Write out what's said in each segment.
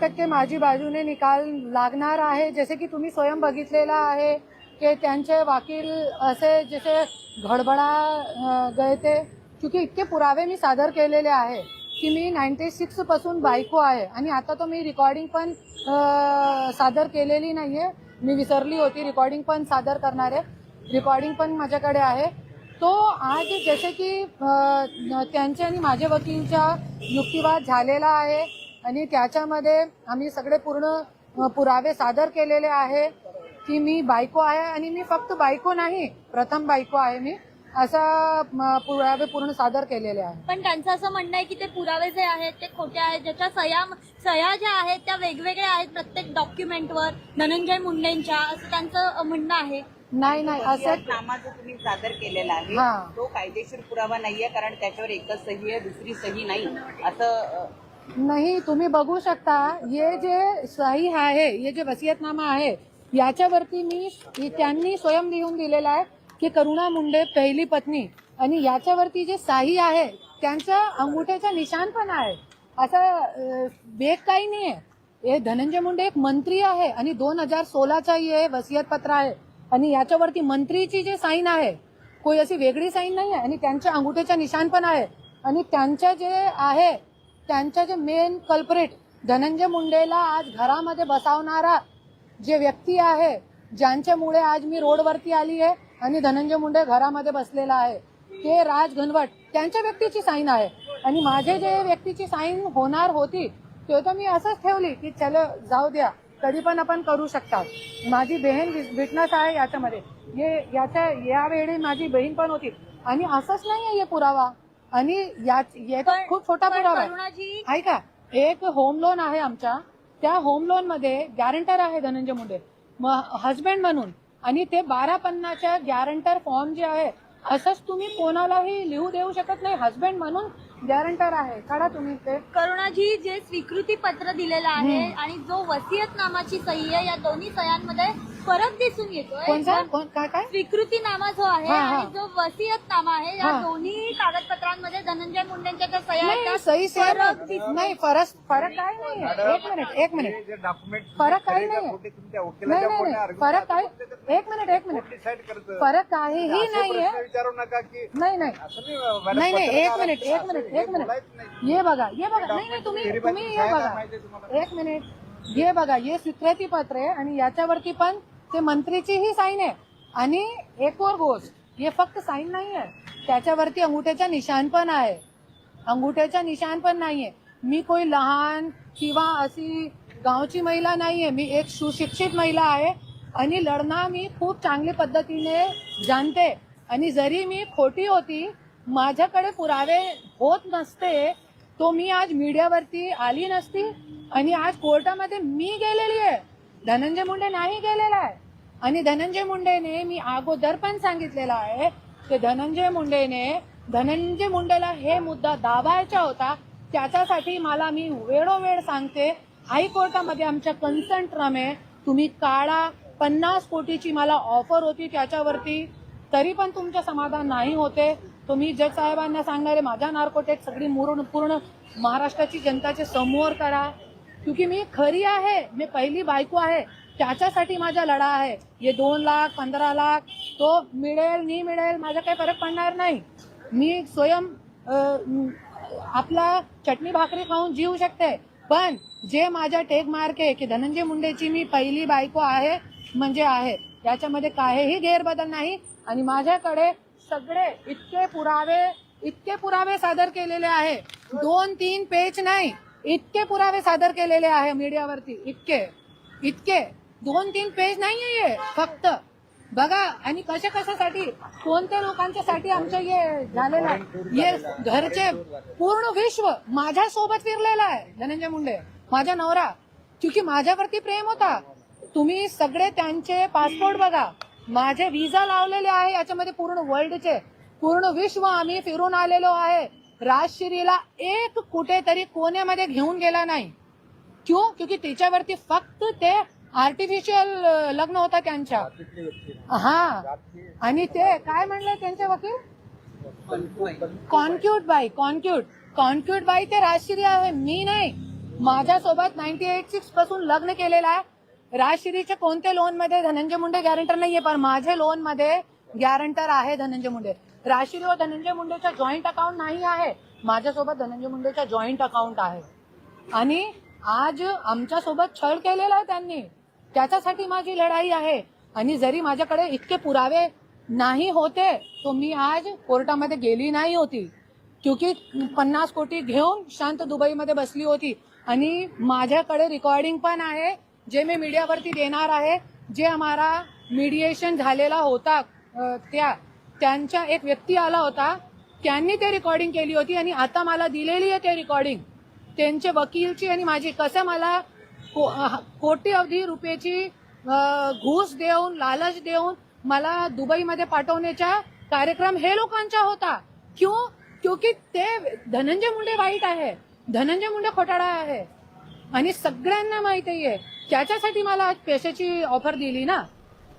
टक्के माझी बाजूने निकाल लागणार आहे. जसे की तुम्ही स्वयं बघितलेला आहे की त्यांचे वकील असे जसे घडबडा गए ते क्योंकि इतके पुरावे मी सादर केलेले आहे की मी नाईन्टी सिक्सपासून बायको आहे आणि आता तो मी रेकॉर्डिंग पण सादर केलेली नाही आहे मी विसरली होती रेकॉर्डिंग पण सादर करणार. आहे रेकॉर्डिंग पण माझ्याकडे आहे. तो आज जसे की त्यांचे आणि माझ्या वकीलच्या युक्तिवाद झालेला आहे. आणि त्याच्यामध्ये आम्ही सगळे पूर्ण पुरावे सादर केलेले आहे की मी बायको आहे आणि मी फक्त बायको नाही प्रथम बायको आहे मी असा पुरावे पूर्ण सादर केलेले आहे पण त्यांचं असं म्हणणं आहे की ते पुरावे जे आहेत ते खोटे आहेत ज्याच्या सह्या सह्या ज्या आहेत त्या वेगवेगळ्या आहेत प्रत्येक डॉक्युमेंटवर धनंजय मुंडेंच्या असं त्यांचं म्हणणं आहे नाही नाही असं नामा जो तुम्ही सादर केलेला आहे हा. तो कायदेशीर पुरावा नाहीये कारण त्याच्यावर एकच सही आहे दुसरी सही नाही असं नाही तुम्ही बघू शकता हे जे सही आहे हे जे वसियतनामा आहे याच्यावरती मी त्यांनी स्वयं लिहून दिलेला आहे की करुणा मुंडे पहिली पत्नी. आणि याच्यावरती जे साही आहे त्यांचं अंगुठ्याचं निशाण पण आहे. असं वेग बेग काही नाही आहे हे धनंजय मुंडे एक मंत्री आहे आणि दोन हजार सोळाचा हे वसियत पत्र आहे. आणि याच्यावरती मंत्रीची जे साईन आहे कोई अशी वेगळी साईन नाही आहे आणि त्यांच्या अंगुठ्याचं निशाण पण आहे. आणि त्यांचं जे आहे त्यांच्या जे मेन कल्परेट धनंजय मुंडेला आज घरामध्ये बसावणारा जे व्यक्ती आहे ज्यांच्यामुळे आज मी रोडवरती आली आहे आणि धनंजय मुंडे घरामध्ये बसलेला आहे ते राज घनवट त्यांच्या व्यक्तीची साईन आहे. आणि माझे जे व्यक्तीची साईन होणार होती ते तर मी असंच ठेवली की चलो जाऊ द्या कधी पण आपण करू शकतात. माझी बहीण विटनेस आहे याच्यामध्ये. हे याच्या यावेळी माझी बहीण पण होती. आणि असंच नाही आहे हे पुरावा. आणि या याचा पण- खूप छोटा पण पुरावा आहे. करुणाजी ऐका एक होम लोन आहे आमच्या. त्या होम लोनमध्ये गॅरंटर आहे धनंजय मुंडे. हजबंड म्हणून. आणि ते बारा पन्नाच्या गॅरंटर फॉर्म जे आहे असंच तुम्ही कोणालाही लिहू देऊ शकत नाही. हजबंड म्हणून गॅरंटर आहे. काढा तुम्ही ते. करुणाजी जे स्वीकृती पत्र दिलेलं आहे. आणि जो वसियतनामाची सही आहे या दोन्ही सह्यांमध्ये फरक दिसून येतोय. कोणता? कोण काय काय? स्वीकृतीनामा जो आहे हा, हा. आणि जो वसियतनामा आहे या हा. दोन्ही कागदपत्रांमध्ये धनंजय मुंडेंच्या ज्या सह्या आहेत नाही त्या सही फरक सेम दिसून नाही फरक फरक काय नाही. एक मिनिट एक मिनिट. डॉक्युमेंट फरक काही नाही. आहे. नाही नाही नाही. फरक काय? एक मिनिट एक मिनिट. करतं. फरक काहीही नाहीये. विचारू नका की नाही नाही. असं नाही मॅडम, नाही नाही. एक पत्रकार मिनिट एक असं मिनिट हे एक मिनिट. बोलायचं नाही. ये बघा ये बघा. नाही नाही तुम्ही तुम्ही करायला बघा. माहिती आहे तुम्हाला. एक मिनिट. ये बघा ये स्वीकृती पत्र आहे आणि याच्यावरती पण ते मंत्रीचीही साईन आहे. आणि एक और गोष्ट हे फक्त साईन नाही आहे. त्याच्यावरती अंगुठ्याचा निशाण पण आहे. अंगुठ्याचा निशाण पण नाही आहे मी कोई लहान किंवा अशी गावची महिला नाही आहे मी एक सुशिक्षित महिला आहे आणि लढणं मी खूप चांगल्या पद्धतीने जाणते. आणि जरी मी खोटी होती माझ्याकडे पुरावे होत नसते तो मी आज मीडियावरती आली नसती आणि आज कोर्टामध्ये मी गेलेली आहे. धनंजय मुंडे नाही गेलेला आहे. आणि धनंजय मुंडेने मी अगोदर पण सांगितलेलं आहे की धनंजय मुंडेने धनंजय मुंडेला हे मुद्दा दाबायचा होता त्याच्यासाठी मला मी वेळोवेळ सांगते हायकोर्टामध्ये आमच्या कन्सर्ट रमे तुम्ही काढा पन्नास कोटीची मला ऑफर होती त्याच्यावरती तरी पण तुमचं समाधान नाही होते. तुम्ही जज साहेबांना सांगणारे माझ्या नार्कोटेक सगळी मुरून पूर्ण महाराष्ट्राची जनताचे समोर करा. क्योंकि मी खरी आहे मी पहिली बायको आहे त्याच्यासाठी माझा लढा आहे. हे दोन लाख पंधरा लाख तो मिळेल नाही मिळेल माझा काही फरक पडणार नाही. मी स्वयं आपला चटणी भाकरी खाऊन जीव शकते. पण जे माझ्या टेक मार्क आहे की धनंजय मुंडेची मी पहिली बायको आहे म्हणजे आहे. याच्यामध्ये काहीही गैरबदल नाही. आणि माझ्याकडे सगळे इतके पुरावे इतके पुरावे सादर केलेले आहे. दोन तीन पेज नाही. इतके पुरावे सादर केलेले आहे मीडियावरती. इतके. इतके. दोन तीन पेज नाही आहे फक्त. बघा आणि कशा कशासाठी? कोणत्या लोकांच्यासाठी आमचं हे झालेलं आहे? हे घरचे पूर्ण विश्व माझ्या सोबत फिरलेला आहे धनंजय मुंडे. माझा नवरा. क्योंकि माझ्यावरती प्रेम होता. तुम्ही सगळे त्यांचे पासपोर्ट बघा. माझे विजा लावलेले आहे याच्यामध्ये पूर्ण वर्ल्डचे पूर्ण विश्व आम्ही फिरून आलेलो आहे. राजश्रीला एक कुठेतरी कोण्यामध्ये घेऊन गेला नाही. क्यों? क्योंकि तिच्यावरती फक्त ते आर्टिफिशियल लग्न होता त्यांच्या. हा. आणि ते काय म्हणले त्यांचे वकील? कॉन्क्यूट बाई कॉन्क्यूट कॉन्क्यूट बाई ते राजश्री आहे. मी नाही. माझ्यासोबत नाईन्टी एट सिक्सपासून लग्न केलेलं आहे. राजश्रीचे कोणते लोनमध्ये? धनंजय मुंडे गॅरंटर नाहीये पण माझे लोनमध्ये गॅरंटर आहे धनंजय मुंडे. राजश्री व धनंजय मुंडेचा जॉईंट अकाउंट नाही आहे. माझ्यासोबत धनंजय मुंडेचा जॉईंट अकाउंट आहे. आणि आज आमच्यासोबत छळ केलेला आहे त्यांनी. त्याच्यासाठी माझी लढाई आहे. आणि जरी माझ्याकडे इतके पुरावे नाही होते तो मी आज कोर्टामध्ये गेली नाही होती. क्योंकि पन्नास कोटी घेऊन शांत दुबईमध्ये बसली होती. आणि माझ्याकडे रेकॉर्डिंग पण आहे जे मी मीडियावरती देणार आहे जे आम्हाला मीडिएशन झालेला होता त्या त्यांच्या एक व्यक्ती आला होता त्यांनी ते रेकॉर्डिंग केली होती आणि आता मला दिलेली आहे ते रेकॉर्डिंग त्यांचे वकीलची आणि माझी कसं मला को- कोटी अवधी रुपयेची घूस देऊन लालच देऊन मला दुबईमध्ये पाठवण्याचा कार्यक्रम हे लोकांचा होता. क्यों? क्योंकि ते धनंजय मुंडे वाईट आहे. धनंजय मुंडे खोटाळा आहे. आणि सगळ्यांना माहिती आहे. त्याच्यासाठी मला आज पैशाची ऑफर दिली ना.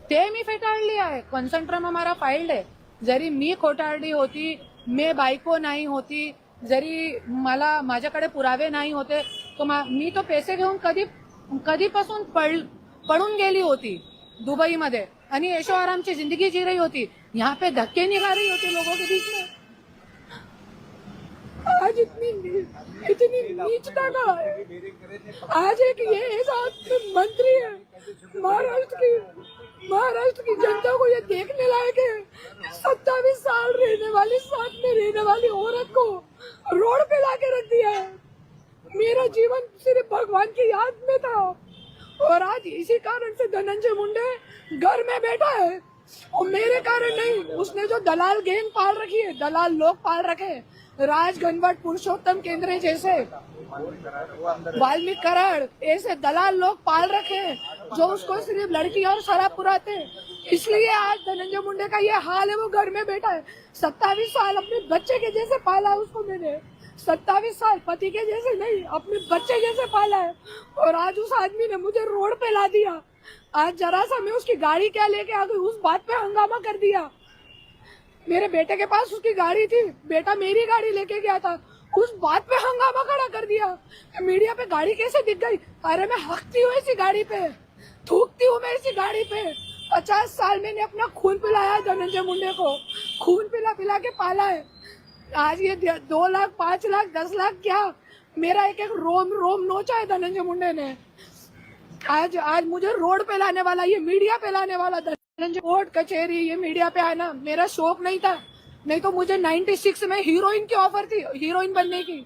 ते मी फेटाळली आहे. कॉन्सन्ट्रम हमारा फाईल्ड आहे. जरी मी खोटारडी होती मी बायको नाही होती जरी मला माझ्याकडे पुरावे नाही होते तो मी तो पैसे घेऊन कधी कधीपासून पड पळून गेली होती दुबईमध्ये. आणि ऐशो आरामची जिंदगी जी रही होती यहाँ पे धक्के निभा रही होती लोगों के बीच में. आज इतनी इतनी नीचता का? है आज एक ये मंत्री है महाराष्ट्र की। महाराष्ट्र की जनता को ये देखने लायक है सत्तावीस साल रहने वाली, साथ में रहने वाली औरत को रोड पे लाके रख दिया है। मेरा जीवन सिर्फ़ भगवान की याद में था। और आज इसी कारण से धनंजय मुंडे घर में बैठा है। और मेरे कारण नहीं, उसने जो दलाल गैंग पाल रखी है, दलाल लोग पाल रखे राज गनवट पुरुषोत्तम केंद्रे जैसे। वाल्मीकि कराड़ ऐसे दलाल लोग पाल रखे हैं, जो उसको सिर्फ़ लड़की और शराब पुराते हैं। इसलिए आज धनंजय मुंडे का ये हाल है, वो घर में बैठा है। सत्तावीस साल अपने बच्चे के जैसे पाला उसको मैंने। सत्तावीस साल पति के जैसे नहीं, अपने बच्चे जैसे पाला है। और आज उस आदमी ने मुझे रोड पे ला दिया। आज जरा सा मैं उसकी गाड़ी क्या लेके आ गई, उस बात पे हंगामा कर दिया। मेरे बेटे के पास उसकी गाड़ी थी, बेटा मेरी गाड़ी लेके गया था। उस बात पे हंगामा खड़ा कर दिया। मीडिया पे गाड़ी कैसे दिख गई? अरे मैं हकती हूँ इसी गाड़ी पे। थूकती हूँ मैं इसी गाड़ी पे। पचास साल मैंने अपना खून पिलाया धनंजय मुंडे को। खून पिला पिला के पाला है। आज ये दो लाख, पाँच लाख, दस लाख क्या? मेरा एक एक रोम रोम नोचा है धनंजय मुंडे ने। आज आज मुझे रोड पे लाने वाला, ये मीडिया पे लाने वाला धनंजय कोर्ट कचहरी, ये मीडिया पे आना, मेरा शौक नहीं था। नहीं तो मुझे 96 में हीरोइन की ऑफ़र थी हीरोइन बनने की।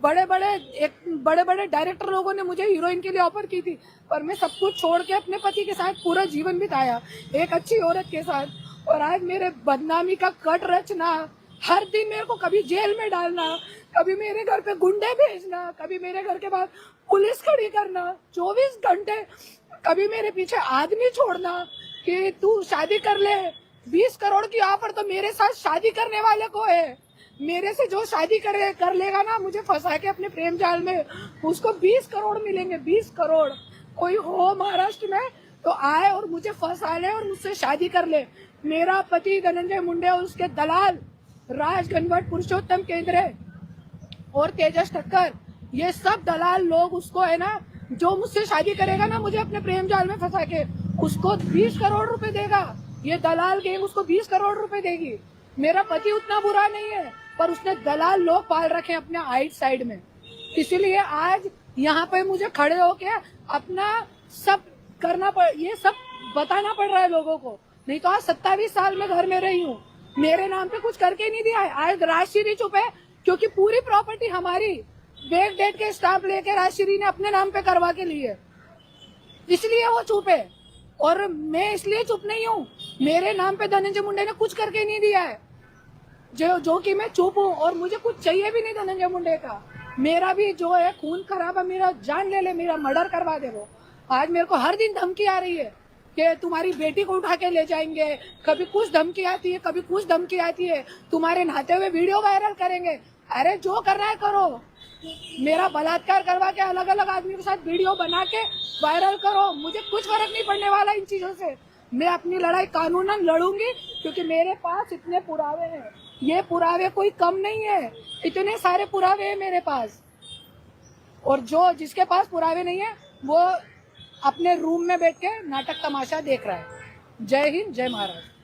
बड़े बड़े एक बड़े बड़े डायरेक्टर लोगों ने मुझे हीरोइन के लिए ऑफ़र की थी, पर मैं सब कुछ छोड़ के अपने पति के साथ पूरा जीवन बिताया, एक अच्छी औरत के साथ। और आज मेरे बदनामी का कट रचना, हर दिन मेरे को कभी जेल में डालना, कभी मेरे घर पे गुंडे भेजना, कभी मेरे घर के बाहर पुलिस खड़ी करना, चौबीस घंटे कभी मेरे पीछे आदमी छोड़ना कि तू शादी कर ले बीस करोड़ की ऑफ़र तो मेरे साथ शादी करने वाले को है। मेरे से जो शादी करे, कर लेगा ना, मुझे फंसा के अपने प्रेम जाल में। उसको बीस करोड़ मिलेंगे, बीस करोड़। कोई हो महाराष्ट्र में तो आए और मुझे फंसा ले और मुझसे शादी कर ले। मेरा पति धनंजय मुंडे और उसके दलाल राज पुरुषोत्तम केंद्रे और तेजस ठक्कर, ये सब दलाल लोग उसको है ना, जो मुझसे शादी करेगा ना, मुझे अपने प्रेम जाल में फंसा के, उसको बीस करोड़ रुपए देगा। ये दलाल गैंग उसको बीस करोड़ रुपए देगी। मेरा पति उतना बुरा नहीं है, पर उसने दलाल लोग पाल रखे अपने आइट साइड में। इसीलिए आज यहाँ पे मुझे खड़े होके अपना सब करना पड़, ये सब बताना पड़ रहा है लोगों को। नहीं तो आज सत्तावीस साल में घर में रही हूँ। मेरे नाम पे कुछ करके नहीं दिया है। आज राजश्री चुप क्योंकि पूरी प्रॉपर्टी हमारी बैक डेट के स्टाम्प लेके राजश्री ने अपने नाम पे करवा के लिए इसलिए वो चुप और मैं इसलिए चुप नहीं हूँ। मेरे नाम पे धनंजय मुंडे ने कुछ करके नहीं दिया है। जो जो कि मैं चुप हूँ और मुझे कुछ चाहिए भी नहीं धनंजय मुंडे का। मेरा भी जो है, खून खराब है, मेरा जान ले ले, मेरा मर्डर करवा दे वो। आज मेरे को हर दिन धमकी आ रही है कि तुम्हारी बेटी को उठा के ले जाएँगे। कभी कुछ धमकी आती है, कभी कुछ धमकी आती है। तुम्हारे नहाते हुए वीडियो वायरल करेंगे। अरे जो करना है करो। मेरा बलात्कार करवा के अलग अलग आदमी के साथ वीडियो बना के वायरल करो। मुझे कुछ नहीं पड़ने वाला इन चीज़ों से। मैं अपनी लड़ाई कानूनन लड़ूँगी, क्योंकि मेरे पास इतने पुरावे हैं। ये पुरावे कोई कम नहीं है। इतने सारे पुरावे हैं मेरे पास। और जो जिसके पास पुरावे नहीं है, वो अपने रूम में बैठ के नाटक तमाशा देख रहा है। जय हिंद, जय महाराष्ट्र।